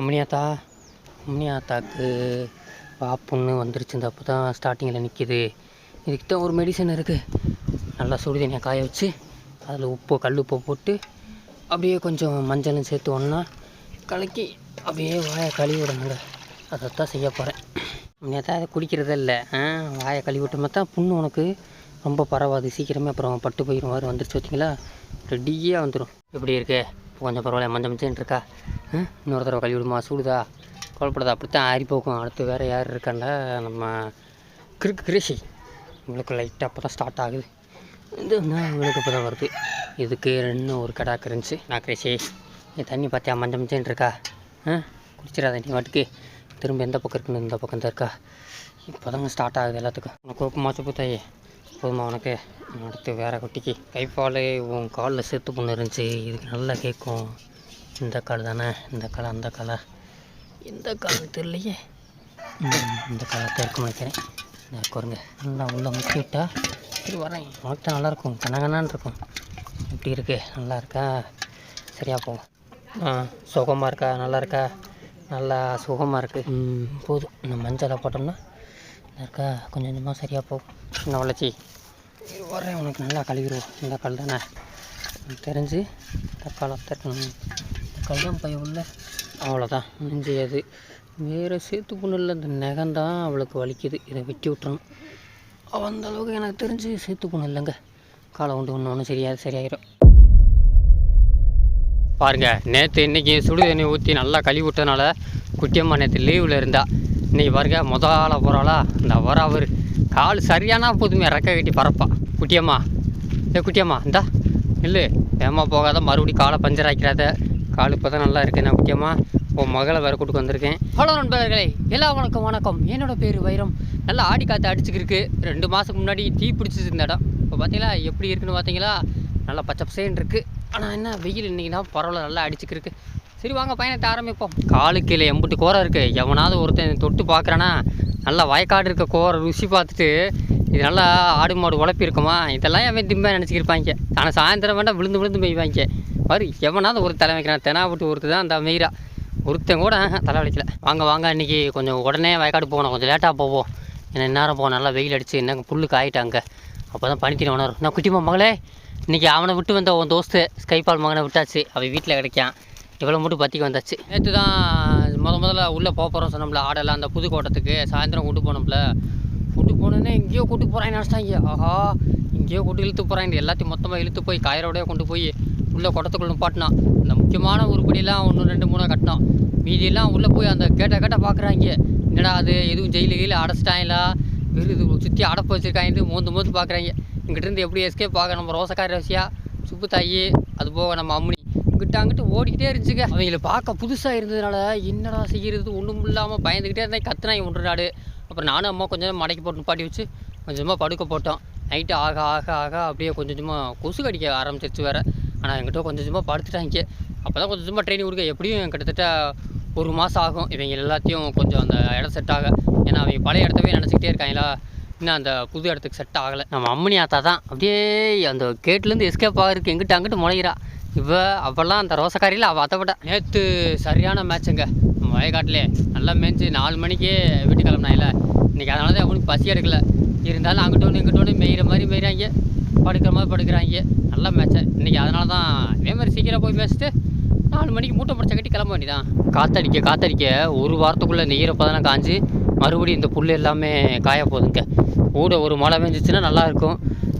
அம்னியாத்தா அம்னியாத்தாக்கு பாப்புன்னு வந்துருச்சு இந்த அப்போ தான் ஸ்டார்டிங்கில் நிற்கிது இதுக்கு தான் ஒரு மெடிசன் இருக்குது நல்லா சுடு தண்ணியை காய வச்சு அதில் உப்பு கல் உப்பு போட்டு அப்படியே கொஞ்சம் மஞ்சளும் சேர்த்து ஒன்றா கலக்கி அப்படியே வாயை கழுவி விடணுங்க. அதைத்தான் செய்ய போகிறேன் நேற்று அதை குடிக்கிறதே இல்லை. ஆ வாயை கழுவி விட்டோம்னா தான் புண்ணு உனக்கு ரொம்ப பரவாது. சீக்கிரமே அப்புறம் பட்டு போயிடும் மாதிரி வந்துருச்சு வச்சிங்களா ரெடியாக வந்துடும் எப்படி இருக்குது கொஞ்சம் பரவாயில்ல மஞ்சள் மஞ்சள் இருக்கா இன்னொரு தடவை கழுவி விடுமா? சூடுதா? குழப்படாது? அப்படித்தான் ஆறி போகும். அடுத்து வேறு யார் இருக்காண்ட நம்ம கிறுக்கு கிரேஷி. உங்களுக்கு லைட்டாக அப்போ தான் ஸ்டார்ட் ஆகுது. இது நான் இப்போ தான் வருது. இதுக்கு ரெண்டு ஒரு கடாக்கு இருந்துச்சு. நான் கிரேஷி நீ தண்ணி பார்த்தியா மஞ்சள் மஞ்சள் இருக்கா? ஆ குடிச்சிடாத நீ வாட்டுக்கு. திரும்ப எந்த பக்கம் இருக்குன்னு இந்த பக்கம் தான் இருக்கா? இப்போ தாங்க ஸ்டார்ட் ஆகுது எல்லாத்துக்கும். உனக்கு கோப்பமா சுப்பு தாயே போதுமா உனக்கு அடுத்து வேற குட்டிக்கு. கைப்பால் உன் காலில் சேர்த்து பொண்ணு இருந்துச்சு. இதுக்கு நல்லா கேட்கும். இந்த கால் தானே? இந்த கால் அந்த காலா? எந்த கால் தெரியலையே. இந்த காலத்தை இருக்கும் நினைக்கிறேன். இந்த நல்லா உள்ள முக்கி விட்டா சரி வரேன். உனக்கு தான் நல்லாயிருக்கும். கனகனான் இருக்கும். எப்படி இருக்கு? நல்லா இருக்கா? சரியாக போகும் ஆ சுகமாக இருக்கா? நல்லா இருக்கா? நல்லா சுகமாக இருக்குது ம், போதும். இந்த மஞ்சளை போட்டோம்னா நல்லா இருக்கா? கொஞ்சம் கொஞ்சமாக சரியாக போகும். என்ன வளர்ச்சி? வரேன் உனக்கு நல்லா கழுவிடுவோம் இந்த கல் தானே எனக்கு தெரிஞ்சு தக்காளத்தை இருக்கணும் தக்காளி தான் பைய உள்ள. அவ்வளோதான் முடிஞ்சது வேறு சேர்த்து புண்ணு இல்லை. இந்த நெகந்தான் அவளுக்கு வலிக்குது. இதை வெட்டி விட்டுறணும். அந்த அளவுக்கு எனக்கு தெரிஞ்சு சேர்த்து புண்ணு இல்லைங்க. காலை உண்டு ஒன்று ஒன்று சரியாக சரியாயிடும் பாருங்க நேற்று இன்னைக்கு சுடு தண்ணி ஊற்றி நல்லா கழுவி விட்டனால குட்டியம்மா நேற்று லீவில் இருந்தா. இன்றைக்கி பாருங்க முதல்ல போகிறாளா இந்த வர அவர் கால் சரியானா போதுமே ரெக்க கட்டி பறப்பா. குட்டியம்மா. ஏ குட்டியம்மா இந்தா. இல்லை வேமா போகாத மறுபடியும் காலை பஞ்சர் ஆக்கிறாத கால் இப்போ தான் நல்லா இருக்கு நான் குட்டியம்மா? உன் மகளை வேறு கூட்டுக்கு வந்திருக்கேன். ஹலோ நண்பர்களே. எல்லா வணக்கம் வணக்கம். என்னோட பேர் வைரம். நல்லா ஆடி காற்று அடிச்சுக்கிருக்கு. ரெண்டு மாதத்துக்கு முன்னாடி தீ பிடிச்சிச்சு இந்த இடம் இப்போ பார்த்தீங்களா எப்படி இருக்குன்னு பார்த்தீங்களா நல்லா பச்சை பசேன்னு இருக்குது ஆனால் என்ன வெயில் இன்றைக்கி தான் பரவாயில்ல நல்லா அடிச்சுக்கிருக்கு. சரி வாங்க பயணத்தை ஆரம்பிப்போம். காலு கீழே எம்புட்டு கோரம் இருக்குது எவனாவது ஒருத்தன் தொட்டு பார்க்குறானா? நல்லா வயக்காடு இருக்க கோரை ருசி பார்த்துட்டு இது நல்லா ஆடு மாடு உழப்பி இருக்குமா இதெல்லாம் எவன் திம்பா நினச்சிக்கிருப்பாங்க. ஆனால் சாயந்தரம் வேண்டாம் விழுந்து விழுந்து மெய்வாங்க. பாரு எவனாவது ஒரு தலை வைக்கிறான் தெனா விட்டு ஒருத்தர் தான் அந்த மெய்ரா ஒருத்தன் கூட தலை வலிக்கல. வாங்க வாங்க இன்றைக்கி கொஞ்சம் உடனே வயக்காடு போகணும். கொஞ்சம் லேட்டாக போவோம். ஏன்னா இந்நேரம் போக நல்லா வெயில் அடிச்சு என்னங்க புல்லு காயிட்டாங்க அப்போ தான் பனித்தின உணரும். நான் குட்டிமா மகளே? இன்றைக்கி அவனை விட்டு வந்த உன் தோஸ்து ஸ்கைபால் மகனை விட்டாச்சு. அவன் வீட்டில் கிடைக்கான். இவ்வளோ மட்டும் பற்றிக்கு வந்தாச்சு. நேற்று தான் முத முதல்ல உள்ளே போக போகிறோம் சொன்னோம்ல ஆடெல்லாம் அந்த புதுக்கோட்டத்துக்கு சாயந்தரம் கூட்டு போனோம்ல. கூட்டு போனோன்னே எங்கேயோ கூட்டு போகிறாங்க நினச்சிட்டாங்க. ஆஹா இங்கேயோ கூட்டு இழுத்து போகிறாங்க எல்லாத்தையும் மொத்தமாக இழுத்து போய் கயிறோடய கொண்டு போய் உள்ளே குடத்துக்குள்ள நிப்பாட்டினான். அந்த முக்கியமான உருப்படியெல்லாம் ஒன்று ரெண்டு மூணாக கட்டினான். மீதியெல்லாம் உள்ளே போய் அந்த கேட்ட கேட்ட பார்க்குறாங்க என்னடா அது எதுவும் ஜெயிலு கீழே அடைச்சிட்டாங்களா? விருது சுற்றி அடப்பு வச்சுருக்காங்க மோந்து மோந்து பார்க்குறாங்க இங்கிட்டிருந்து எப்படி எஸ்கேப் பார்க்க நம்ம ரோசக்காரி ரசியா சுப்பு தாயி அது போக நம்ம அம்முனி இங்கிட்ட அங்கிட்டு ஓடிக்கிட்டே இருந்துச்சுங்க. அவங்கள பார்க்க புதுசாக இருந்ததுனால என்னடா செய்கிறது ஒன்றும் இல்லாமல் பயந்துக்கிட்டே இருந்தேன். கத்துனாங்க ஒன்று நாடு. அப்புறம் நானும் அம்மா கொஞ்சம் நேரம் மடக்கி போட்டு நிப்பாட்டி வச்சு கொஞ்சமாக படுக்க போட்டோம். நைட்டு ஆக ஆக ஆக அப்படியே கொஞ்சம் கொஞ்சமாக கொசு கடிக்க ஆரம்பிச்சிருச்சு வேறு. ஆனால் என்கிட்ட கொஞ்சம் கொஞ்சமாக படுத்துட்டாங்க. அப்போ தான் கொஞ்சம் கொஞ்சமாக ட்ரைனிங் கொடுக்க எப்படியும் கிட்டத்தட்ட ஒரு மாதம் ஆகும். இவங்க எல்லாத்தையும் கொஞ்சம் அந்த இடம் செட் ஆக. ஏன்னா அவங்க பழைய இடத்தவே நினச்சிக்கிட்டே இருக்காங்களா? இன்னும் அந்த புது இடத்துக்கு செட் ஆகலை. நம்ம அம்மனி ஆத்தா தான். அப்படியே அந்த கேட்லேருந்து எஸ்கேப் ஆகிறதுக்கு எங்கிட்ட அங்கிட்டு முளைகிறா இவ அவெல்லாம் அந்த ரோசக்காரியில் அவள் அதை விட. நேற்று சரியான மேட்சுங்க நம்ம வயக்காட்டிலே நல்லா மேய்ச்சி நாலு மணிக்கே வீட்டு கிளம்புனாயில. இன்றைக்கி அதனால தான் அவனுக்கு பசி எடுக்கல. இருந்தாலும் அங்கிட்ட ஒன்று இங்கிட்ட ஒன்று மாதிரி மேய்கிறாங்க படுக்கிற மாதிரி படுக்கிறாங்க. நல்ல மேட்ச்சு இன்றைக்கி அதனால தான் இதே மாதிரி சீக்கிரம் போய் மேய்ச்சிட்டு நாலு மணிக்கு மூட்டை பிடிச்ச கட்டி கிளம்ப வேண்டியதான் காத்தடிக்க காத்தடிக்க ஒரு வாரத்துக்குள்ளே இந்த ஈரப்பதெல்லாம் காஞ்சு மறுபடியும் இந்த புல் எல்லாமே காய போகுதுங்க. கூட ஒரு மழை பெஞ்சிச்சுன்னா நல்லாயிருக்கும்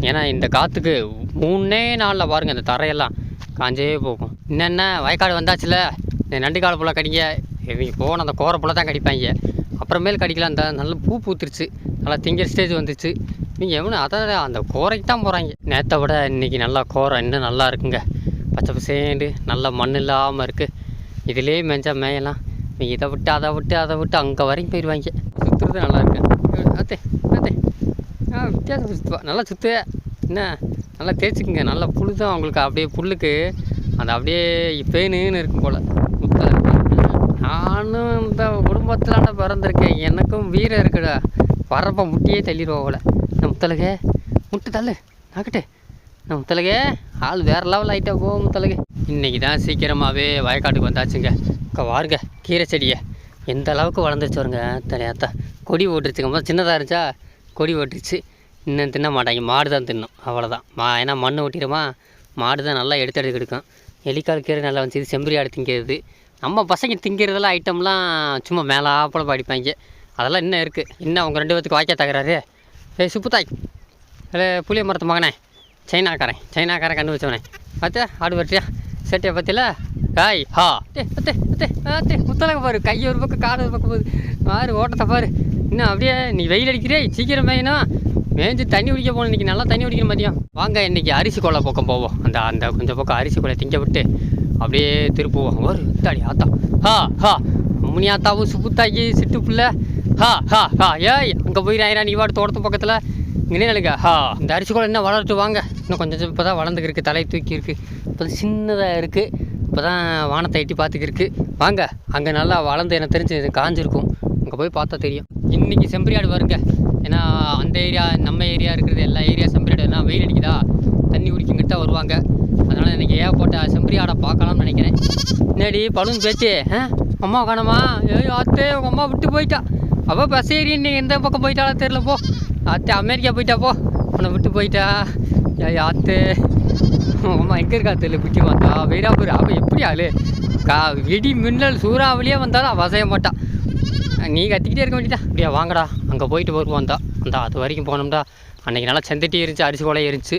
ஏன்னா இந்த காற்றுக்கு மூணே நாளில் பாருங்கள் இந்த தரையெல்லாம். காஞ்சே போகும். என்னென்ன? வயக்காடு வந்தாச்சுல? இந்த நண்டு கால புள்ள கடிங்க. இவங்க போன அந்த கோரை புள்ள தான் கடிப்பாங்க. அப்புறமேல் கடிக்கலாம் அந்த நல்ல பூ பூத்துருச்சு. நல்லா திங்கிற ஸ்டேஜ் வந்துச்சு. நீங்கள் எவனு? அதை அந்த கோரைக்கு தான் போகிறாங்க நேற்றை விட இன்றைக்கி நல்லா கோரை இன்னும் நல்லா இருக்குங்க. பச்சை பசேண்டு நல்ல மண் இல்லாமல் இருக்குது இதிலே மெஞ்சா மேயலாம். நீ இதை விட்டு அதை விட்டு அதை விட்டு அங்கே வரைக்கும் போயிடுவாங்க சுற்றுறது நல்லா இருக்கு. அத்தே அத்தே. ஆ வித்தியாசம் சுற்றுவா நல்லா சுற்று என்ன? நல்லா தேய்ச்சிக்குங்க. நல்லா புழு தான் உங்களுக்கு அப்படியே புல்லுக்கு அது அப்படியே பேனுன்னு இருக்கும் போல். முத்தலை. நானும் இந்த குடும்பத்திலான பிறந்திருக்கேன். எனக்கும் வீரம் இருக்குடா. வரப்ப முட்டியே தள்ளிடுவோம் போல. இந்த முத்தலுக்கு முட்டு தள்ளு. நாக்கட்டு. நம்ம முத்தலகே ஆள் வேறு லெவல் ஆகிட்டா போ முத்தலகு. இன்றைக்கி தான் சீக்கிரமாகவே வயக்காட்டுக்கு வந்தாச்சுங்க. அக்கா வாருங்க. கீரை செடியை. எந்த அளவுக்கு வளர்ந்துருச்சு வருங்க தனியாத்தா கொடி ஓட்டுருச்சுங்க முதல்ல சின்னதாக இருந்துச்சா? கொடி ஓட்டுருச்சு. இன்னும் தின்ன மாட்டாங்க மாடு தான் தின்னும். அவ்வளோதான் மா ஏன்னா மண் ஒட்டிடுமா மாடு தான் நல்லா எடுத்து எடுத்து எடுக்கும். எலிக்கால் கீரை நல்லா வந்துச்சு இது செம்பரி ஆடு திங்கிறது. நம்ம பசங்க திங்கிறதெல்லாம் ஐட்டம்லாம் சும்மா மேலாப்பில் படிப்பாங்க. அதெல்லாம் இன்னும் இருக்குது இன்னும் அவங்க ரெண்டு பேத்துக்கு வாய்க்கா தகராறு ஏய் சுப்புத்தாய். இல்லை புளிய மரத்து மகனே. சைனாக்காரன். சைனாக்காரன் கண்டு வச்சவனே. பார்த்தியா ஆடு வரட்டியா சேட்டையை பற்றில காய் ஹா. டே பத்தே பத்தே அத்தே. முத்தலக பாரு. கை ஒரு பக்கம் காடு ஒரு பக்கம் போகுது. பாரு ஓட்டத்தை பாரு. இன்னும் அப்படியே நீ வெயில் அடிக்கிறே சீக்கிரம் மேயணும் மேஞ்சு தண்ணி குடிக்க போகணும். இன்றைக்கி நல்லா தண்ணி குடிக்கணும் மதியம் வாங்க இன்றைக்கி அரிசி கொலை பக்கம் போவோம். அந்த அந்த கொஞ்சம் பக்கம் அரிசி கொலை திங்க விட்டு அப்படியே திருப்புவோம். ஒரு தாடி ஆத்தா. ஹா ஹா. முனியாத்தாவும் சுப்புத்தாக்கி சிட்டு புள்ள. ஹா ஹா ஹா. ஏய் அங்கே போயிடாயிரா நீ வாடு தோட்டத்து பக்கத்தில். இங்கே நினைக்க ஹா. இந்த அரிசி கூட என்ன வளர்த்து வாங்க? இன்னும் கொஞ்சம் இப்போ தான் வளர்ந்துக்கிருக்கு தலை தூக்கி இருக்குது இப்போ சின்னதாக இருக்குது இப்போ தான் வானத்தை எட்டி பார்த்துக்கிருக்கு. வாங்க அங்கே நல்லா வளர்ந்து எனக்கு தெரிஞ்சு காஞ்சிருக்கும். அங்கே போய் பார்த்தா தெரியும். இன்றைக்கி செம்பரியாடு வருங்க. ஏன்னா அந்த ஏரியா நம்ம ஏரியா இருக்கிறது எல்லா ஏரியா செம்பரியாடுனா என்ன வெயில் அடிக்குதா? தண்ணி குடிக்கிங்கிட்ட வருவாங்க. அதனால் இன்றைக்கி ஏகப்பட்ட செம்பரியாடை பார்க்கலாம்னு நினைக்கிறேன். என்னடி பலூன் பேச்சு? ஆ? அம்மா காணமா? ஏய் ஆத்தே உங்கள் அம்மா விட்டு போயிட்டா. அப்போ பஸ் ஏறி நீங்கள் எந்த பக்கம் போயிட்டாலும் தெரில போ. ஆத்தே அமெரிக்கா போயிட்டா போ. உன்னை விட்டு போயிட்டா. ஏய் ஆத்தே. அம்மா எங்கே இருக்கா தெரியல பிடிச்சி வந்தா வீராபுரி அவள் எப்படி ஆளு? கா இடி மின்னல் சூறாவளியே வந்தாலும் அவள் அசைய மாட்டான் நீ கத்திக்கிட்டே இருக்க வேண்டியதா அப்படியா வாங்கடா. அங்கே போயிட்டு வருவோம். தான் அந்த அது வரைக்கும் போனோம்டா. அன்றைக்கி நல்லா செந்தட்டி இருந்துச்சு அரிசி கொலை இருந்துச்சு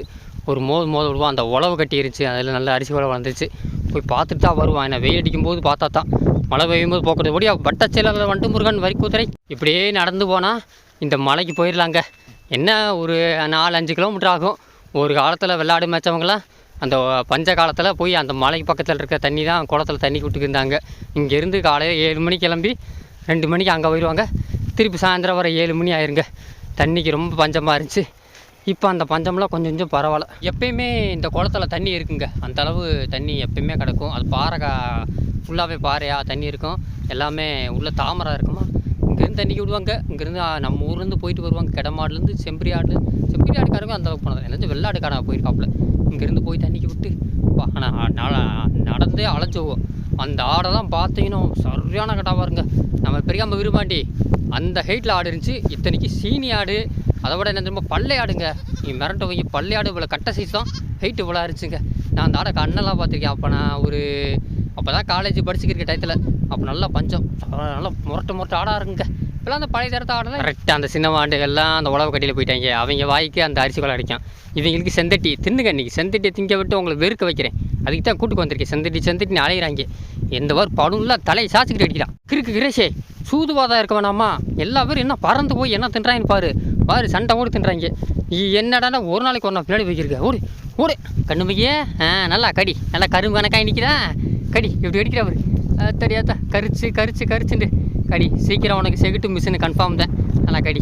ஒரு மோது மோது விடுவோம். அந்த உழவு கட்டி இருந்துச்சு அதில் நல்ல அரிசி கொலை வளர்ந்துச்சு போய் பார்த்துட்டு தான் வருவான் என்னை வெயில் அடிக்கும்போது பார்த்தா தான். மழை பெய்யும் போது போக்குறது ஒடியா வட்டச்செயலில் வந்துட்டு முருகன் வரி இப்படியே நடந்து போனால் இந்த மலைக்கு போயிடலாங்க என்ன ஒரு நாலு அஞ்சு கிலோமீட்டர் ஆகும். ஒரு காலத்தில் விளாடு மேய்ச்சவங்களாம் அந்த பஞ்ச காலத்தில் போய் அந்த மலைக்கு பக்கத்தில் இருக்க தண்ணி தான் குளத்துல தண்ணி விட்டுக்கு இருந்தாங்க இங்கேருந்து காலையில் ஏழு மணிக்கு கிளம்பி ரெண்டு மணிக்கு அங்கே போயிடுவாங்க திருப்பி சாயந்தரம் வர ஏழு மணி ஆயிருங்க. தண்ணிக்கு ரொம்ப பஞ்சமாக இருந்துச்சு. இப்போ அந்த பஞ்சம்லாம் கொஞ்சம் கொஞ்சம் பரவாயில்ல. எப்பயுமே இந்த குளத்துல தண்ணி இருக்குங்க. அந்த அளவு தண்ணி எப்பயுமே கிடக்கும். அது பாறை கா ஃபுல்லாகவே பாறையாக தண்ணி இருக்கும். எல்லாமே உள்ளே தாமரை இருக்குமா? இங்கேருந்து தண்ணிக்கு விடுவாங்க. இங்கேருந்து நம்ம ஊர்லேருந்து போயிட்டு வருவாங்க. கிடமாடுலேருந்து செம்பரி ஆடு செம்பரி ஆடுக்காரங்க அந்த அளவுக்கு போனது. எனக்கு வெள்ளாடுக்காரன் போயிருக்காப்புல. இங்கேருந்து போய் தண்ணிக்கு விட்டு ஆனால் நடந்தே அலைஞ்சுவோம் அந்த ஆடெல்லாம் பார்த்தீங்கன்னா சரியான கட்டாவாக பாருங்க. நம்ம பெரியாம விரும்பாண்டி. அந்த ஹைட்டில் ஆடு இருந்துச்சு. இத்தனைக்கு சீனி ஆடு. அதை விட என்ன திரும்ப பள்ளை ஆடுங்க. நீ மிரண்ட வைங்க பள்ளை ஆடு இவ்வளோ கட்ட சைஸ் தான். ஹைட்டு இவ்வளோ இருந்துச்சுங்க. நான் அந்த ஆடை கண்ணெல்லாம் பார்த்துருக்கேன். அப்போ நான் ஒரு அப்போ தான் காலேஜ் படிச்சுக்கிற டயத்தில் அப்போ நல்லா பஞ்சம். நல்லா முரட்டு முரட்டு ஆடாக இருக்குங்க. இப்போலாம் அந்த பழைய தரத்தை ஆடலாம் கரெக்டாக அந்த சின்ன ஆண்டுகள்லாம் அந்த உழவு கட்டியில் போயிட்டாங்க. அவங்க வாய்க்கு அந்த அரிசி கொலை அடிக்கும். இவங்களுக்கு செந்தட்டி தின்னுங்க. இன்றைக்கி செந்தட்டியை திங்க விட்டு உங்களை வெறுக்க வைக்கிறேன். அதுக்கு தான் கூட்டுக்கு வந்திருக்கேன். செந்தட்டி செந்தட்டி அலையிறாங்க. எந்த ஒரு படும்லாம் தலையை சாச்சிக்கிட்டு அடிக்கிறான். கிறுக்கு கிரேஷே சூதுவாதம் இருக்க வேணாமா? எல்லா பேரும் என்ன பறந்து போய் என்ன தின்றாங்கன்னு பாரு. பாரு சண்டை ஓடி தின்றாங்க நீ என்னடானா ஒரு நாளைக்கு ஒரு நாள் பின்னாடி வைக்கிறீங்க ஓடு ஓடு. கண்ணு மையே ஆ நல்லா கடி. நல்லா கரும்பு கணக்காக நிற்கிறா கடி இப்படி அடிக்கிறவரு தெரியாதா கரிச்சு கரிச்சு கரிச்சுண்டு. கடி சீக்கிரம் உனக்கு செகுட்டு மிஷினு கன்ஃபார்ம் தான். நல்லா கடி.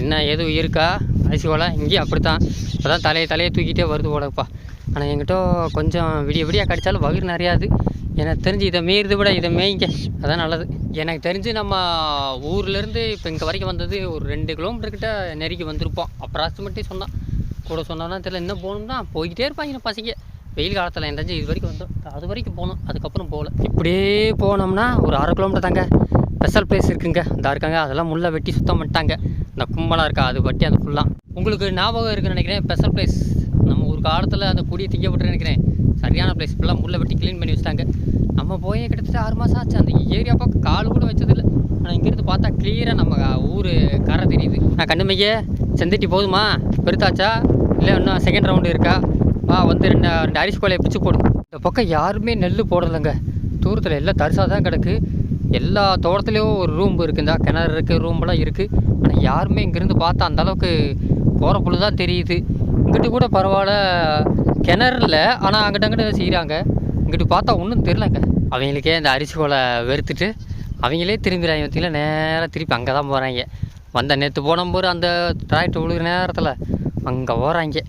என்ன எதுவும் இருக்கா? அரிசி ஓலை? இங்கேயும் அப்படித்தான். இப்போ தான் தலையை தலையை தூக்கிட்டே வருது ஓலப்பா ஆனால் என்கிட்ட கொஞ்சம் விடிய விடிய கடித்தாலும் வயிறு நிறையாது. எனக்கு தெரிஞ்சு இதை மீறுது விட இதை மேய்ங்க. அதான் நல்லது. எனக்கு தெரிஞ்சு நம்ம ஊர்லேருந்து இப்போ இங்கே வரைக்கும் வந்தது ஒரு ரெண்டு கிலோமீட்டர்கிட்ட நெருக்கி வந்திருப்போம். அப்ராக்சிமேட்லி சொன்னான். கூட சொன்னான்னா தெரியல. இன்னும் போகணும்னா போய்கிட்டே இருப்பாங்க நம்ம பசங்க. வெயில் காலத்தில் எந்தாச்சும் இது வரைக்கும் வந்தோம். அது வரைக்கும் போகணும் அதுக்கப்புறம் போகல. இப்படியே போனோம்னா ஒரு அரை கிலோமீட்டர் தாங்க. ஸ்பெஷல் பிளேஸ் இருக்குங்க. இந்த இருக்காங்க. அதெல்லாம் முள்ளை வெட்டி சுத்தம் பண்ணிட்டாங்க. இந்த கும்பலாக இருக்கா? அது வட்டி அது ஃபுல்லாக உங்களுக்கு ஞாபகம் இருக்குன்னு நினைக்கிறேன். ஸ்பெஷல் பிளேஸ் காலத்தில் அந்த கொடியை திங்க நினைக்கிறேன். சரியான பிளேஸ் ஃபுல்லாக முள்ளை வெட்டி க்ளீன் பண்ணி வச்சுட்டாங்க. நம்ம போய் கிட்டத்தட்ட ஆறு மாதம் ஆச்சு. அந்த ஏரியா பக்கம் கால் கூட வச்சதில்லை. ஆனால் இங்கேருந்து பார்த்தா கிளியராக நம்ம ஊர் கரை தெரியுது. நான் கண்ணுமையே செந்தட்டி போதுமா? பெருத்தாச்சா? இல்லை இன்னும் செகண்ட் ரவுண்டு இருக்கா? வா வந்து ரெண்டு ரெண்டு அரிசி கோலையை பிச்சு போடும் இந்த பக்கம் யாருமே நெல் போடலைங்க. தூரத்தில் எல்லாம் தரிசாக தான் கிடக்கு. எல்லா தோட்டத்துலேயும் ஒரு ரூம் இருக்குந்தா. கிணறு இருக்குது ரூம்லாம் இருக்குது ஆனால் யாருமே இங்கேருந்து பார்த்தா அந்த அளவுக்கு போகிற பொழுது தான் தெரியுது. இங்கிட்டு கூட பரவாயில்ல. கிணறு இல்லை ஆனால் அங்கிட்ட அங்கிட்ட செய்கிறாங்க இங்கிட்டு பார்த்தா ஒன்றும் தெரிலங்க. அவங்களுக்கே இந்த அரிசி கோலை வெறுத்துட்டு அவங்களே திரும்பிடுறாங்க பார்த்தீங்களா நேராக திருப்பி அங்கே தான் போகிறாங்க வந்த நேற்று போன அந்த டிராக்டர் விழுகிற நேரத்தில் அங்கே போகிறாங்க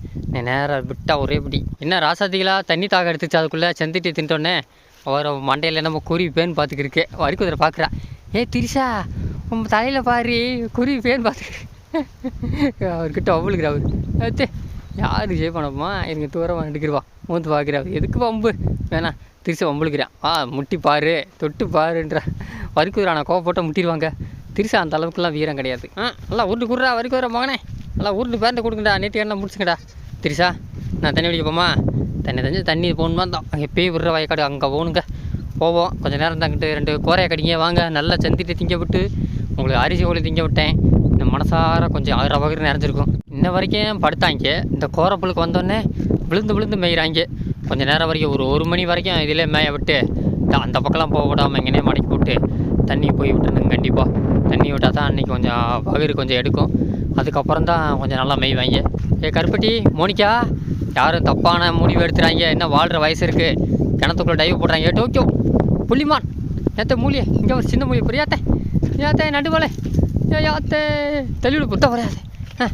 நேராக விட்டா ஒரே பிடி. என்ன ராசாத்திகளா? தண்ணி தாக எடுத்துச்சு அதுக்குள்ளே செந்திட்டி தின்ட்டோன்னே அவர் மண்டையில் நம்ம குருவி பேன் வரைக்கும் ஒருத்தரை பார்க்குறா ஏ திரிஷா உன் தலையில் பாரு குருவி பேன் பார்த்துக்கு அவர்கிட்ட அவ்வளுக்குற அவர். யாருக்கு யார் பண்ணப்போமா எனக்கு தூரம் எடுக்கிறவா மூத்து பார்க்குறா எதுக்கு பம்பு வேணாம் திருச்சி வம்புழுக்கிறான் ஆ முட்டி பாரு தொட்டு பாருன்ற. வரிக்குதிரா நான் கோவப்பட்ட முட்டிடுவாங்க. திருச்சி அந்த அளவுக்குலாம் வீரம் கிடையாது. ஆ நல்லா உருட்டு குடுறா வரிக்குதிரா மகனே. நல்லா உருட்டு பேரண்ட கொடுங்கடா நேற்று என்ன முடிச்சுங்கடா. திரிசா நான் தண்ணி குடிக்க போமா? தண்ணி தஞ்சு தண்ணி போகணுமா தான் எப்பயும் விடுற வயக்காடு அங்கே போகணுங்க. போவோம். கொஞ்சம் நேரம் தாங்கிட்டு ரெண்டு கோரையை கடிங்க வாங்க. நல்லா செந்திட்டு திங்க விட்டு உங்களுக்கு அரிசி கோழி திங்க விட்டேன். இந்த மனசார கொஞ்சம் ஆயிரம் வகையில் நிறைஞ்சிருக்கும் இன்ன வரைக்கும் படுத்தாங்க. இந்த கோரப்புழுக்கு வந்தோடனே விழுந்து விழுந்து மேய்கிறாங்க கொஞ்சம் நேரம் வரைக்கும் ஒரு ஒரு மணி வரைக்கும் இதில் மேய விட்டு அந்த பக்கம்லாம் போக விடாமல் எங்கேனே மடக்கி விட்டு தண்ணி போய் விட்டுருந்துங்க கண்டிப்பாக தண்ணி விட்டால் தான் அன்றைக்கி கொஞ்சம் பகிர் கொஞ்சம் எடுக்கும். அதுக்கப்புறம் தான் கொஞ்சம் நல்லா மேய்வாங்க. ஏ கருப்பட்டி மோனிக்கா யாரும் தப்பான முடிவு எடுத்துகிறாங்க என்ன வாழ்கிற வயசு இருக்குது கிணத்துக்குள்ளே டைவ் போடுறாங்க. ஏ டோக்கியோ புள்ளிமான் ஏத்த மூலியே இங்கே ஒரு சின்ன மூலியை புரியாத்தே ஏத்தே நடுவலை. ஏ யாத்தே தெளிவில் புத்த வரையாதே ஆ.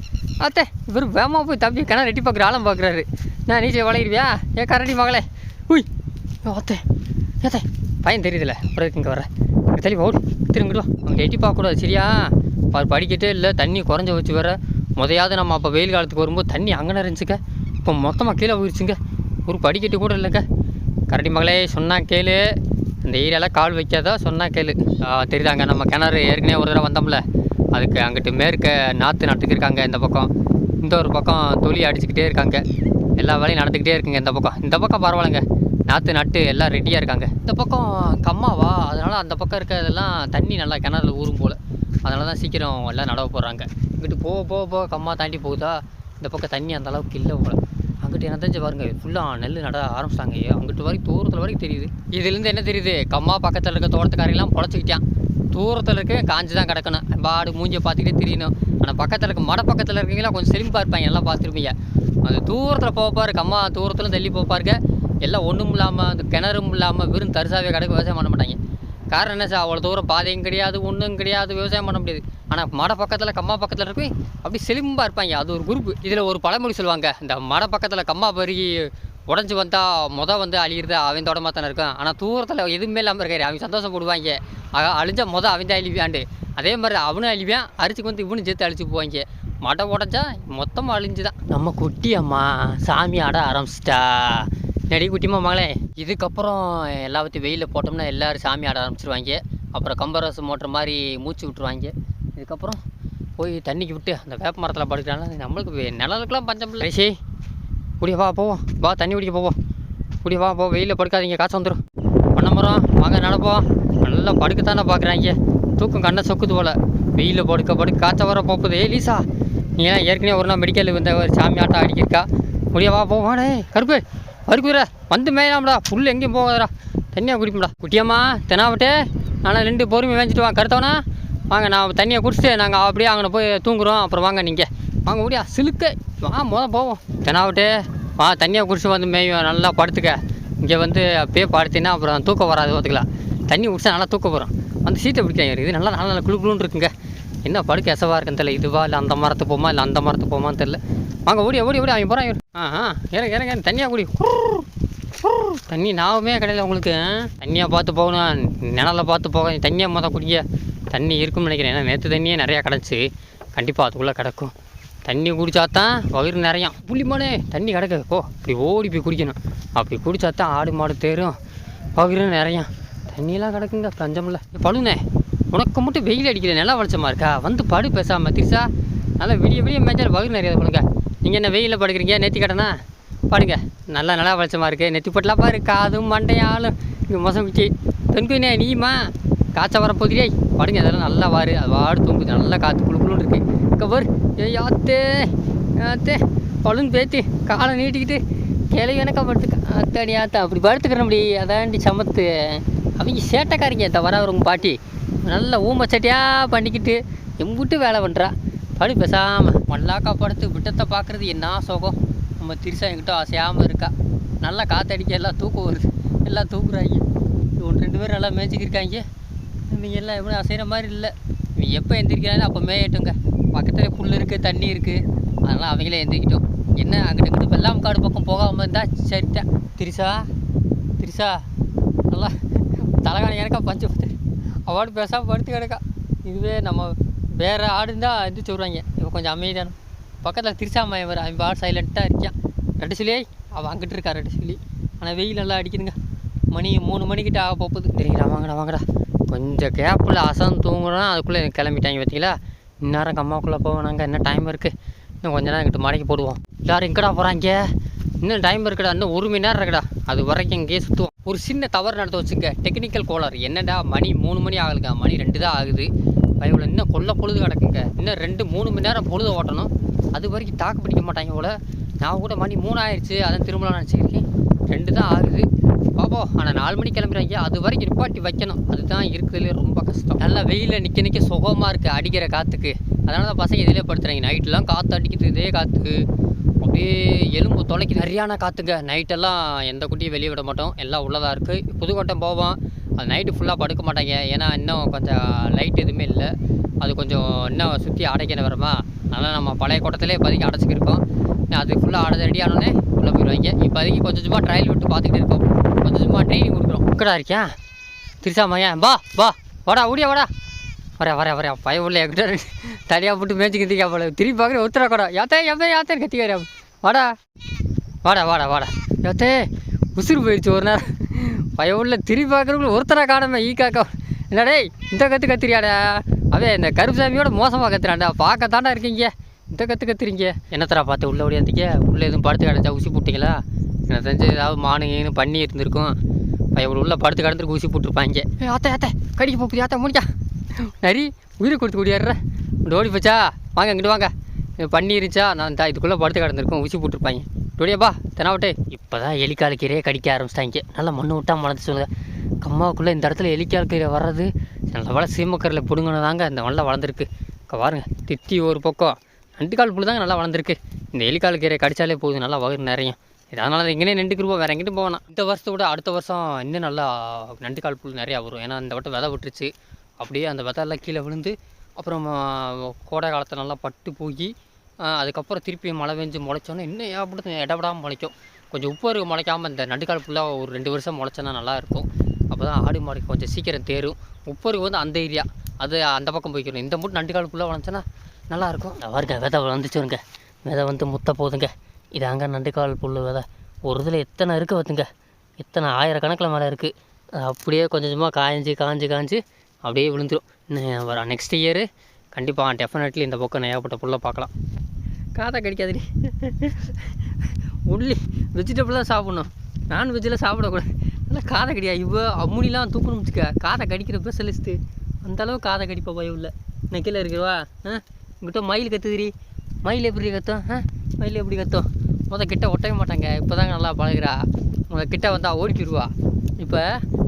அத்தே இவர் வேமா போய் தம்பி கிணறு ரெட்டி பார்க்குற ஆழம் பார்க்குறாரு. நான் நீச்சல் வளையிருவியா ஏ கரடி மகளே? உய். ஏ அத்தே. ஏத்தே. பையன் தெரியுதுல்ல அப்புறம் இங்கே வர தெளிவா ஓடு திரும்பிடுவா அவங்க எட்டி பார்க்கக்கூடாது சரியா? அவர் படிக்கட்டே இல்லை தண்ணி குறைஞ்ச வச்சு வர முதையாவது நம்ம அப்போ வெயில் காலத்துக்கு வரும்போது தண்ணி அங்கே இருந்துச்சுங்க. இப்போ மொத்தமாக கீழே போயிடுச்சுங்க ஒரு படிக்கட்டு கூட இல்லைங்க. கரடி மகளே சொன்னால் கேளு. இந்த ஏரியாவில் கால் வைக்காதா சொன்னால் கேளு. தெரியுதாங்க நம்ம கிணறு ஏற்கனவே ஒரு தடவை வந்தோம்ல. அதுக்கு அங்கிட்டு மேற்க நாற்று நட்டுக்கு இருக்காங்க இந்த பக்கம். இந்த ஒரு பக்கம் தொழில் அடிச்சுக்கிட்டே இருக்காங்க. எல்லா வேலையும் நடந்துக்கிட்டே இருக்குங்க இந்த பக்கம். இந்த பக்கம் பரவாயில்லைங்க. நாற்று நட்டு எல்லாம் ரெடியாக இருக்காங்க. இந்த பக்கம் கம்மாவா? அதனால் அந்த பக்கம் இருக்கிறதெல்லாம் தண்ணி நல்லா கிணறுல ஊறும் போல். அதனால தான் சீக்கிரம் எல்லாம் நடவு போடுறாங்க. இங்கிட்டு போக போக போக கம்மா தாண்டி போகுதா? இந்த பக்கம் தண்ணி அந்த அளவுக்கு இல்லை போல். அங்கிட்டு என்ன தெரிஞ்சு பாருங்க ஃபுல்லாக நெல் நட ஆரம்பிச்சிட்டாங்க அங்கிட்டு வரைக்கும் தூரத்தில் வரைக்கும் தெரியுது. இதுலேருந்து என்ன தெரியுது? கம்மா பக்கத்தில் இருக்க தோட்டத்துக்காரெல்லாம் பொழைச்சிக்கிட்டான். தூரத்தில் இருக்க காஞ்சு தான் கிடக்கணும். பாடு மூஞ்சியை பார்த்துக்கிட்டே தெரியணும். ஆனால் பக்கத்தில் இருக்க மட பக்கத்தில் இருக்கீங்களா கொஞ்சம் செழிப்பாக இருப்பாங்க. எல்லாம் பார்த்துருப்பீங்க. அது தூரத்தில் போப்பாரு கம்மா தூரத்தில் தள்ளி போப்பாருங்க. எல்லாம் ஒன்றும் இல்லாமல் அந்த கிணறும் இல்லாமல் வெறும் தரிசாவே கிடக்கு விவசாயம் பண்ண மாட்டாங்க. காரணம் என்ன சார்? அவ்வளோ தூரம் பாதையும் கிடையாது ஒன்றும் கிடையாது விவசாயம் பண்ண முடியாது. ஆனால் மட பக்கத்தில் கம்மா பக்கத்தில் இருக்கு அப்படி செழிம்பாக இருப்பாங்க. அது ஒரு குரூப். இதில் ஒரு பழமொழி சொல்லுவாங்க. இந்த மட பக்கத்தில் கம்மா பருகி உடஞ்சி வந்தால் மொதல் வந்து அழியிறது அவன் தொடமாக தானே இருக்கும் ஆனால் தூரத்தில் எதுவுமே இல்லாமல் இருக்காரு. அவன் சந்தோஷப்படுவாங்க ஆக அழிஞ்சா முத அவன் தான் அழிவான்ண்டு அதே மாதிரி அவனும் அழிவான். அரிசிக்கு வந்து இவனும் சேர்த்து அழிச்சு போவாங்க. மடை உடஞ்சா மொத்தமாக அழிஞ்சு தான் நம்ம குட்டி அம்மா சாமி ஆட ஆரம்பிச்சிட்டா. நெடி குட்டிமா மகளே இதுக்கப்புறம் எல்லாத்தையும் வெயிலில் போட்டோம்னா எல்லோரும் சாமி ஆட ஆரம்பிச்சிருவாங்க. அப்புறம் கம்பரசு மோட்டுற மாதிரி மூச்சு விட்டுருவாங்க. இதுக்கப்புறம் போய் தண்ணிக்கு விட்டு அந்த வேப்ப மரத்தில் படுக்கிறாங்க நம்மளுக்கு வே- நிழலுக்குலாம் பஞ்சம் இல்லை. குடிய வா போவோம் வா தண்ணி குடிக்க போவோம் குடிய வா போ. வெயிலில் படுக்காதீங்க காசு வந்துடும் பண்ண மரம் வாங்க நடப்போம் நல்லா படுக்கத்தானே பார்க்குறாங்க தூக்கம் கண்ணை சொக்குது போல். வெயிலில் படுக்க படுக்க காய்ச்ச வர போகுது. ஏ லீசா நீ ஏன் ஏற்கனவே ஒரு நாள் மெடிக்கல் வந்த ஒரு சாமி ஆட்டம் அடிக்கிருக்கா. முடிய வா போவானே கருப்பு வறுக்குற வந்து மேயலாம்டா. புல் எங்கேயும் போகாதடா. தண்ணியாக குடிப்போம்டா. குட்டியம்மா தெனாவட்டே. ஆனால் ரெண்டு பொறுமை வேஞ்சிட்டு வாங்க. கருத்தவனா? வாங்க நான் தண்ணியை குடிச்சிட்டு நாங்கள் அப்படியே அங்கே போய் தூங்குறோம். அப்புறம் வாங்க நீங்கள் வாங்க முடியா சிலுக்கு. வா முத போவோம். தெனாவட்டே வா தண்ணியை குடிச்சு வந்து மேயும் நல்லா படுத்துக்க. இங்கே வந்து அப்படியே படுத்தினா அப்புறம் தூக்கம் வராது பார்த்துக்கலாம் தண்ணி குடிச்சா நல்லா தூக்கம் வரும். வந்து சீட்டை பிடிக்காங்க இது நல்லா நல்லா குளு குளுன்னு இருக்குங்க. என்ன படுக்க எசவாக இருக்குன்னு தெரியல. இதுவா இல்லை அந்த மரத்து போமா இல்லை அந்த மரத்து போமான்னு தெரியல. வாங்க ஓடி ஓடி ஓடி அவன் போகிறான் ஆ ஆ இறங்க இறங்க தண்ணியாக குடி. தண்ணி நாவுமே கிடையாது உங்களுக்கு. தண்ணியாக பார்த்து போகணும். நிழலை பார்த்து போக தண்ணியாக மொதல் குடிங்க. தண்ணி இருக்கும்னு நினைக்கிறேன். ஏன்னா நேற்று தண்ணியே நிறையா கிடச்சி கண்டிப்பாக அதுக்குள்ளே கிடக்கும். தண்ணி குடித்தா தான் வயிறு நிறையா புள்ளிமானே தண்ணி கிடக்கு. போ இப்படி ஓடி போய் குடிக்கணும். அப்படி குடித்தா தான் ஆடு மாடு தேரும். வயிறு நிறையா தண்ணியெல்லாம் கிடக்குங்க பஞ்சமில்ல. பழுனே உனக்கு மட்டும் வெயில் அடிக்கிற நல்லா வளச்சமாக இருக்கா? வந்து படு பேசாம திரிசா. நல்லா விடிய விடிய மேய்ச்சால் வயிறு நிறையா பண்ணுங்க நீங்கள் என்ன வெயிலில் படுக்கிறீங்க? நெத்தி கடனா பாடுங்க. நல்லா நல்லா வளச்சமாக இருக்குது நெத்தி பட்டலாம் பாரு காதும் மண்டையாலும். இங்கே மோசம் குச்சி. தென்குனே நீமா காய்ச்ச வர போதிலே படுங்க அதெல்லாம் நல்லா வாரு. அது வாடு தூங்குது நல்லா காற்று அவர். குளுன்னு இருக்கு யாத்தே யாத்தே. பழுன்னு பேத்தி காலை நீட்டிக்கிட்டு கிளை எனக்கா படுத்துக்க. அத்தாடி ஆத்தா அப்படி படுத்துக்கிறேன் அப்படி அதாண்டி சமத்து. அவங்க சேட்டைக்காரிங்க தவிர அவங்க பாட்டி. நல்ல ஊமச்சட்டியாக பண்ணிக்கிட்டு எம்பிட்டு வேலை பண்ணுறா படு பேசாமல் மல்லாக்கா படுத்து விட்டத்தை பார்க்குறது என்ன சோகம்? நம்ம திருசா என்கிட்ட அசையாமல் இருக்கா. நல்லா காற்றடிக்க எல்லாம் தூக்கம் வருது. எல்லாம் தூக்குறாங்க ஒன்று ரெண்டு பேரும் நல்லா மேய்ச்சிக்கிருக்காங்க. நீங்கள் எல்லாம் எப்படி அசைகிற மாதிரி இல்லை. நீ எப்போ எந்திரிக்கிறாங்க அப்போ மேயட்டுங்க. பக்கத்தில் புல் இருக்குது தண்ணி இருக்குது அதனால் அவங்களே எழுந்திக்கிட்டோம் என்ன அங்கிட்ட இங்கிட்டு வெள்ளாம் காடு பக்கம் போகாமல் இருந்தால் சரிதான் திரிசா திரிசா நல்லா தலைகாணி எனக்கா பஞ்சு பத்து அவார்டு பேசாமல் படுத்து கிடக்கா. இதுவே நம்ம வேறு ஆடு இருந்தால் எந்திரிச்சு விட்றாங்க இப்போ கொஞ்சம் அமைதியான பக்கத்தில் திருச்சாமாயம் வர அவன் ஆடு சைலண்ட்டாக இருக்கான் ரெண்டு சொல்லி அவன் அங்கிட்டு இருக்கா ரெண்டு சொல்லி. ஆனால் வெயில் நல்லா அடிக்குதுங்க. மணி மூணு மணிக்கிட்ட ஆக போகுது. தெரியுங்களா வாங்கடா வாங்கடா. கொஞ்சம் கேப்பில் அசந்து தூங்குறோன்னா அதுக்குள்ளே கிளம்பிட்டாங்க பார்த்தீங்களா இந்நேரம் கம்மாக்குள்ளே போவேனாங்க என்ன டைம் இருக்குது இன்னும் கொஞ்ச நேரம் இங்கிட்டு மடக்கி போடுவோம். எல்லோரும் எங்கடா போகிறாங்க இன்னும் டைம் இருக்குடா. இன்னும் ஒரு மணி நேரம் இருக்குடா. அது வரைக்கும் இங்கேயே சுற்றுவோம் ஒரு சின்ன தவறு நடத்த வச்சுங்க டெக்னிக்கல் கோளாறு. என்னடா மணி மூணு மணி ஆகலுங்க. மணி ரெண்டு தான் ஆகுது. பயவில் இன்னும் கொல்ல பொழுது கிடக்குங்க. இன்னும் ரெண்டு மூணு மணி நேரம் பொழுது ஓட்டணும். அது வரைக்கும் தாக்கு பிடிக்க மாட்டாங்க போல. நான் கூட மணி மூணு ஆயிடுச்சு அதான் திரும்பலாம் நினச்சிருக்கேன் ரெண்டு தான் ஆகுது. பாப்போம். ஆனால் நாலு மணி கிளம்புறாங்க அது வரைக்கும் நிப்பாட்டி வைக்கணும். அதுதான் இருக்கிறதுலே ரொம்ப கஷ்டம். நல்லா வெயிலில் நிற்க நிற்க சுகமாக இருக்குது அடிக்கிற காற்றுக்கு அதனால தான் பசங்க இதிலே படுத்துறாங்க. நைட்டெலாம் காற்று அடிக்குது இதே காற்று அப்படியே எலும்பு தொலைக்கு சரியான காற்றுங்க நைட்டெல்லாம் எந்த குட்டியும் வெளியே விட மாட்டோம். எல்லாம் உள்ளதாக இருக்குது புதுக்கோட்டம் போவோம். அது நைட்டு ஃபுல்லாக படுக்க மாட்டாங்க. ஏன்னா இன்னும் கொஞ்சம் லைட் எதுவுமே இல்லை. அது கொஞ்சம் இன்னும் சுற்றி அடைக்கணும் வரமா அதனால் நம்ம பழைய கோட்டத்திலே இப்போதைக்கு அடைச்சிக்கிருக்கோம் அது ஃபுல்லாக அடைஞ்ச ரெடி ஆனோடனே உள்ளே போயிடுவாங்க. இப்போதைக்கு கொஞ்சம் சும்மா ட்ரையல் விட்டு பார்த்துக்கிட்டு இருக்கோம். கொஞ்சம் சும்மா ட்ரைனிங் கொடுக்குறோம். உக்கடா இருக்கியா? திருசா பா பா வா. வாடா ஓடியா வாடா. வரேன் வரேன் வரையா பய உள்ள என்கிட்ட தனியாக போட்டு மேய்ச்சிக்கிறதுக்கா போல. திரும்பி பார்க்குற ஒத்துறா கூட. யாத்தே யாத்தே யாத்தேன்னு கத்திக்காரு வாடா. வாடா வாடா வாடா. யாத்தே உசுறு போயிடுச்சு ஒரு நேரம் பய உள்ள திரும்பி பார்க்குறவங்கள ஒருத்தரா காணாம ஈ காக்கா. என்னடே இந்த கற்று கத்திரியாடா அவன் இந்த கருப்புசாமியோட மோசமாக கத்துறாண்டா பார்க்கத்தாண்டா இருக்கீங்க. இந்த கற்று கத்துறீங்க என்னத்தரா பார்த்து உள்ள ஓடியாந்தீங்க உள்ளே எதுவும் படுத்து கிடச்சா ஊசி போட்டிங்களா? எனக்கு தெரிஞ்சு ஏதாவது மானுங்கன்னு பண்ணி இருந்திருக்கும். பையன் உள்ள படுத்து கிடந்துருக்கு ஊசி போட்டிருப்பாங்க ஆத்தா ஆத்தா கடிக்க போகுது ஆத்தா முடிக்கா. நரி உயிரை கொடுத்து கூடியாடுற ஓடி போச்சா? வாங்க இங்கிட்டு வாங்க. பண்ணி இருந்துச்சா? நான் தா இதுக்குள்ளே படுத்து கிடந்திருக்கோம் ஊசி போட்டிருப்பாங்க. டோடியாப்பா தெனாவட்டே. இப்போ தான் எலிக்கால் கீரையே கடிக்க ஆரம்பிச்சிட்டாங்க. நல்லா மண்ணு விட்டா மலர்ந்து சொல்லுங்கள் கம்மாவுக்குள்ளே இந்த இடத்துல எலிக்கால் கீரை வர்றது நல்ல வேலை சீமக்கரில் பிடுங்கினதாங்க இந்த நல்லா வளர்ந்துருக்கு. பாருங்க தித்தி ஒரு பக்கம். நண்டுக்கால் புல் புழு தாங்க நல்லா வளர்ந்துருக்கு. இந்த எலிக்கால் கீரை கடிச்சாலே போகுது நல்லா வயிறு நிறையும். இது எங்கேயே தான் இங்கேயே வேறு எங்கிட்டும் போவேணாம் இந்த வருஷத்தை விட அடுத்த வருஷம் இன்னும் நல்லா நண்டுக்கால் புல் புழு நிறையா வரும். ஏன்னா இந்த வட்டம் விதை விட்டுருச்சு. அப்படியே அந்த விதையெல்லாம் கீழே விழுந்து அப்புறம் கோடை காலத்தில் நல்லா பட்டு போய் அதுக்கப்புறம் திருப்பி மழை பெஞ்சு முளைச்சோன்னா இன்னும் ஏற்படுத்து இடப்படாமல் முளைக்கும். கொஞ்சம் உப்பு அருகு முளைக்காமல் இந்த நண்டுக்கால் ஃபுல்லாக ஒரு ரெண்டு வருஷம் முளைச்சோன்னா நல்லா இருக்கும். அப்போ தான் ஆடு மாடுக்கு கொஞ்சம் சீக்கிரம் தேரும். உப்பருகு வந்து அந்த ஏரியா. அது அந்த பக்கம் போய்க்கணும். இந்த மட்டும் நண்டுக்கால் ஃபுல்லாக முளைச்சோன்னா நல்லாயிருக்கும். பாருங்க விதை வந்துச்சுருங்க விதை வந்து முத்த போகுதுங்க இதாங்க நண்டுக்கால் புல் விதை. ஒரு இதில் எத்தனை இருக்குது பார்த்துங்க எத்தனை ஆயிரக்கணக்கில் மேலே இருக்குது அப்படியே கொஞ்சம் கொஞ்சமாக காய்ஞ்சி காய்ஞ்சி காய்ஞ்சி அப்படியே விழுந்துடும் இன்னும் வர நெக்ஸ்ட் இயரு கண்டிப்பாக டெஃபினெட்லி இந்த பக்கம் ஏகப்பட்ட புல்லை பார்க்கலாம். காதை கடிக்காதுடி. உள்ளி வெஜிடபிள் தான் சாப்பிட்ணும். நான்வெஜ்ஜில் சாப்பிடக்கூடாது. நல்லா காதை கடியா. இவ்வளோ அம்முனிலாம் தூக்கணும் வச்சுக்க காதை கடிக்கிற ஸ்பெஷலிஸ்ட்டு அந்தளவு காதை கடிப்பா பயம் இல்லை. நெக்கில் கீழே இருக்கிறவா? ஆ? இங்கிட்ட மயில் கத்துதுரி மயில் எப்படி கத்தும்? ஆ? மயில் எப்படி கத்தும்? முத கிட்ட ஒட்டவே மாட்டாங்க. இப்போ தாங்க நல்லா பழகுறா. உங்களை கிட்ட வந்தால் ஓடிக்கிடுவா இப்போ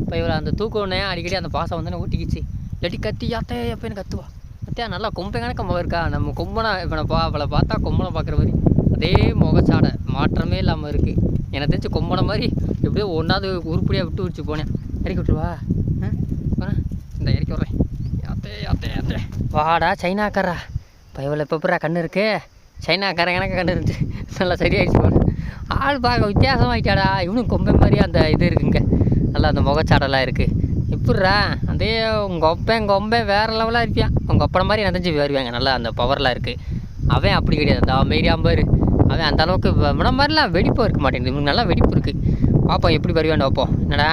இப்போ இவரை அந்த தூக்கம்னே அடிக்கடி அந்த பாசம் வந்தோடனே ஓட்டிக்கிச்சு இல்லாட்டி கத்தி யாத்தே எப்போன்னு கத்துவா. அத்தையா நல்லா கொம்பை கணக்க முகம் இருக்கா? நம்ம கொம்பனை இப்போ நான் பா அவளை பார்த்தா கொம்பனை பார்க்குற மாதிரி. அதே முகச்சாடை. மாற்றமே இல்லாமல் இருக்குது எனக்கு தெரிஞ்சு கொம்பனை மாதிரி எப்படியோ ஒன்றாவது உருப்படியாக விட்டு விட்டு போனேன். இறக்கி விட்டுருவா? ஆ? இந்த இறக்கி விட்றேன். யாத்தே யாத்தே யாத்தே வாடா சைனாக்காரா. பயவில் எப்போ கண்ணு இருக்கு. சைனாக்காரன் கணக்கு கண்ணு இருந்துச்சு நல்லா சரியாயிடுச்சு போன ஆள் பார்க்க வித்தியாசமாகிட்டாடா இவனும் கொம்பை மாதிரி அந்த இது இருக்குங்க. நல்லா அந்த முகச்சாடெல்லாம் இருக்குது எப்பட்றா அதே உங்கள் ஒப்பன் கொம்பன் வேறு லெவலாக இருப்பியான். உங்கள் ஒப்பனை மாதிரி நனைஞ்சு வருவாங்க. நல்லா அந்த பவர்லாம் இருக்குது அவன் அப்படி கிடையாது. அந்த அமைதியாக பாரு அவன் அந்த அளவுக்கு முன்ன மாதிரிலாம் வெடிப்பு இருக்க மாட்டேங்குது. இவனுக்கு நல்லா வெடிப்பு இருக்குது பார்ப்போம் எப்படி வருவான்னு பார்ப்போம் என்னடா?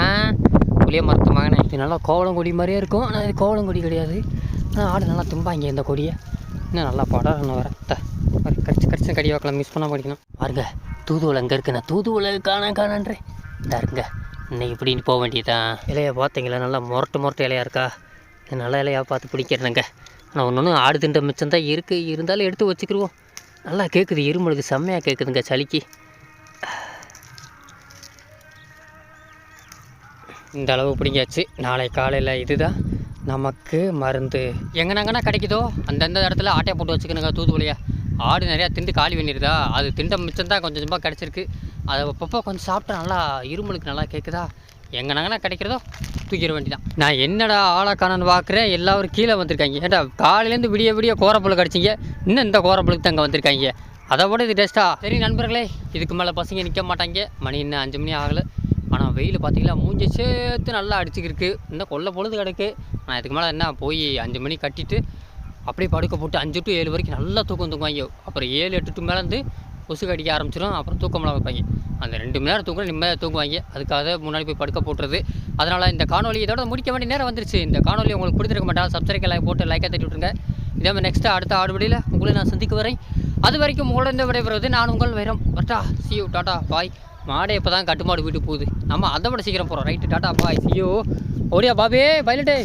புளிய மரத்து மகனே. இது நல்லா கோவலங்கொடி மாதிரியே இருக்கும். ஆனால் இது கோவலங்கொடி கிடையாது. ஆனால் ஆடு நல்லா தும்பாங்க இந்த கொடியை. இன்னும் நல்லா படம் வர கடிச்சு கடிச்சு கடி வாக்கலாம் மிஸ் பண்ணால் படிக்கணும். பாருங்க தூதுவளை எங்கே இருக்குண்ணா தூதுவளை காண காணன்றேன் இந்த இருங்க இன்னைக்கு இப்படின்னு போக வேண்டியதான் இலையை பார்த்தீங்களா? நல்லா முரட்டு முரட்டு இலையா இருக்கா? நல்ல இலையாக பார்த்து பிடிக்கிறேனுங்க. ஆனால் ஒன்று ஒன்று ஆடு திண்ட மிச்சம் தான் இருக்குது இருந்தாலும் எடுத்து வச்சுக்கிடுவோம் நல்லா கேட்குது இருமலுக்கு செம்மையாக கேட்குதுங்க சளிக்கு. இந்த அளவு பிடிங்காச்சு நாளை காலையில் இதுதான். நமக்கு மருந்து. எங்கனங்கன்னா கிடைக்குதோ? அந்தந்த இடத்துல ஆட்டையை போட்டு வச்சுக்கணுங்க தூதுவளையா. ஆடு நிறையா திண்டு காலி பண்ணிடுதா அது திண்ட மிச்சம் தான் கொஞ்சம் கொஞ்சமாக கிடச்சிருக்கு. அதை அப்பப்போ கொஞ்சம் சாப்பிட்டா நல்லா இருமலுக்கு நல்லா கேட்குதா எங்கனங்கன்னா கிடைக்கிறதோ தூக்கிட வேண்டிதான் நான் என்னடா ஆளக்கானன்னு பார்க்குறேன்? எல்லாரும் கீழே வந்திருக்காங்க. ஏன்டா காலையிலேருந்து விடிய விடிய கோரப்புல் கிடச்சிங்க. இன்னும் இந்த கோரப்புலுக்கு அங்கே வந்திருக்காங்க. அதை விட இது டேஸ்ட்டா சரி நண்பர்களே இதுக்கு மேலே பசங்க நிற்க மாட்டாங்க. மணி இன்னும் அஞ்சு மணி ஆகலை. ஆனால் வெயில் பார்த்தீங்களா மூஞ்சி சேர்த்து நல்லா அடிச்சுக்கிருக்கு. இன்னும் கொல்ல பொழுது கிடக்கு. நான் இதுக்கு மேலே என்ன போய் அஞ்சு மணி கட்டிட்டு அப்படியே படுக்க போட்டு அஞ்சு டு ஏழு வரைக்கும் நல்லா தூக்கம் தூங்குவாங்க அப்புறம் ஏழு எட்டு டு மேலேருந்து கொசு கடிக்க ஆரம்பிச்சிடும் அப்புறம் தூக்கமெல்லாம் வைப்பாங்க அந்த ரெண்டு மணி நேரம் தூங்க நிம்மதியாக தூங்குவாங்க அதுக்காக முன்னாடி போய் படுக்க போட்டுறது. அதனால் இந்த காணொலி இதோட முடிக்க வேண்டிய நேரம் வந்துருச்சு. இந்த காணொலி உங்களுக்கு பிடிச்சிருக்க மாட்டா சப்ஸ்கிரைப் லைக் போட்டு லைக்காக தட்டி விட்டுருங்க. இதே மாதிரி நெக்ஸ்ட்டு அடுத்த ஆடுபடியில் உங்களை நான் சந்திக்க வரேன். அது வரைக்கும் உங்களோட விடைபெறுவது நான் உங்கள் வைரம் வரட்டா சியூ டாட்டா பாய் மாடு இப்போ தான் கட்டுமாடு வீட்டுக்கு போகுது. நம்ம அதை விட சீக்கிரம் போகிறோம் ரைட்டு டாட்டா பாய். சியூ ஓடியா பாபே. பைலட்டு